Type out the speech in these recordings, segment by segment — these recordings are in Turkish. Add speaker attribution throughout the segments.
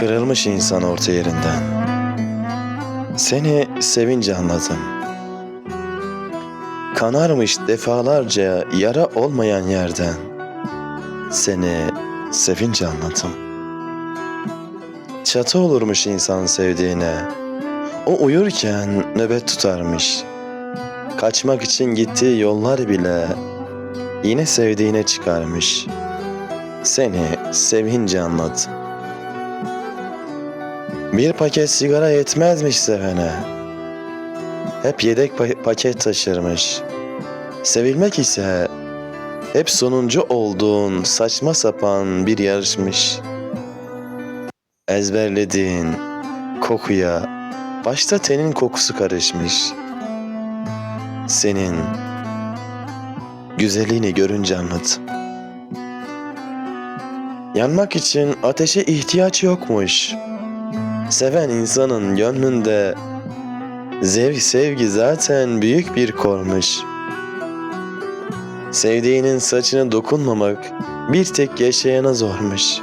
Speaker 1: Kırılmış insan orta yerinden. Seni sevince anladım. Kanarmış defalarca yara olmayan yerden. Seni sevince anladım. Çatı olurmuş insan sevdiğine. O uyurken nöbet tutarmış. Kaçmak için gittiği yollar bile yine sevdiğine çıkarmış. Seni sevince anladım. Bir paket sigara yetmezmiş sevene. Hep yedek pa- paket taşırmış. Sevilmek ise hep sonuncu olduğun saçma sapan bir yarışmış. Ezberlediğin kokuya başta tenin kokusu karışmış. Senin güzelliğini görünce anladım. Yanmak için ateşe ihtiyaç yokmuş. Seven insanın gönlünde zevk sevgi zaten büyük bir kormuş. Sevdiğinin saçına dokunmamak bir tek yaşayana zormuş.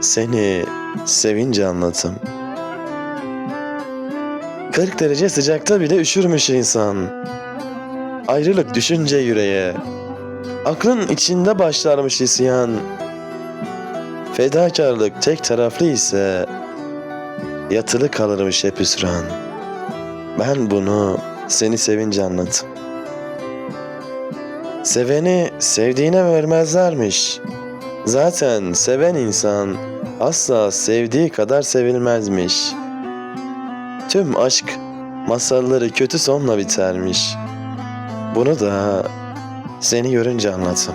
Speaker 1: Seni sevince anlatım. 40 derece sıcakta bile üşürmüş insan. Ayrılık düşünce yüreğe. Aklın içinde başlarmış isyan. Fedakarlık tek taraflı ise yatılı kalırmış hep hüsran. Ben bunu seni sevince anladım. Seveni sevdiğine vermezlermiş. Zaten seven insan asla sevdiği kadar sevilmezmiş. Tüm aşk masalları kötü sonla bitermiş. Bunu da seni görünce anladım.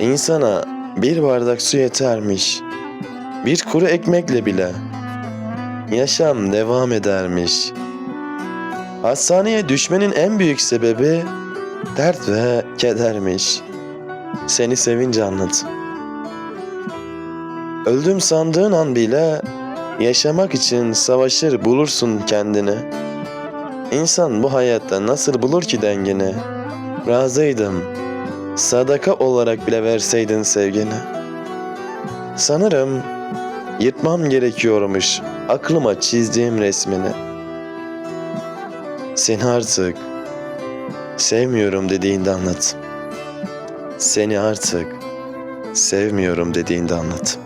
Speaker 1: İnsana bir bardak su yetermiş. Bir kuru ekmekle bile yaşam devam edermiş. Hastaneye düşmenin en büyük sebebi dert ve kedermiş. Seni sevince anladım. Öldüm sandığın an bile yaşamak için savaşır bulursun kendini. İnsan bu hayatta nasıl bulur ki dengini? Razıydım. Sadaka olarak bile verseydin sevgini. Sanırım yırtmam gerekiyormuş aklıma çizdiğim resmini. Seni artık sevmiyorum dediğinde anlat. Seni artık sevmiyorum dediğinde anlat.